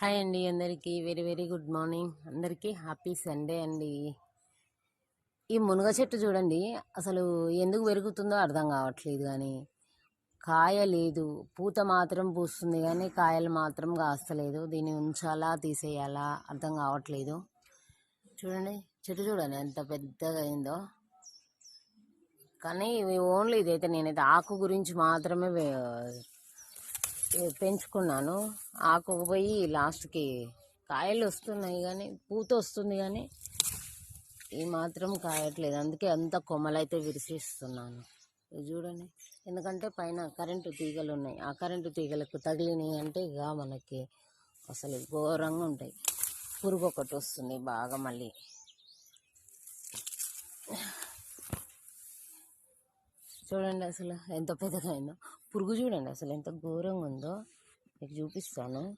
Hi అండి అందరికీ. Very very good morning. అందరికీ హ్యాపీ సండే అండి. ఈ మునగ చెట్టు చూడండి. అసలు ఎందుకు పెరుగుతుందో అర్థం కావట్లేదు కానీ కాయ లేదు. పూత మాత్రం పూస్తుంది కానీ కాయలు మాత్రం కాస్తలేదు. దీన్ని ఉంచాలా తీసేయాలా అర్థం కావట్లేదు. చూడండి. చెట్టు చూడండి ఎంత పెద్దగా అయిందో. కానీ ఇవి ఓన్లీ ఇదైతే నేనైతే ఆకు గురించి మాత్రమే పెంచుకున్నాను. ఆకు పోయి లాస్ట్కి కాయలు వస్తున్నాయి కానీ పూత వస్తుంది కానీ ఈ మాత్రం కాయట్లేదు. అందుకే అంత కొమ్మలైతే విరిసిస్తున్నాను. ఇది చూడండి. ఎందుకంటే పైన కరెంటు తీగలు ఉన్నాయి. ఆ కరెంటు తీగలకు తగిలినాయి అంటే ఇక మనకి అసలు ఘోరంగా ఉంటాయి. పురుగు ఒకటి వస్తుంది బాగా మళ్ళీ. చూడండి అసలు ఎంత పెద్దగా అయిందో పురుగు చూడండి అసలు ఎంత ఘోరంగా ఉందో. మీకు చూపిస్తాను.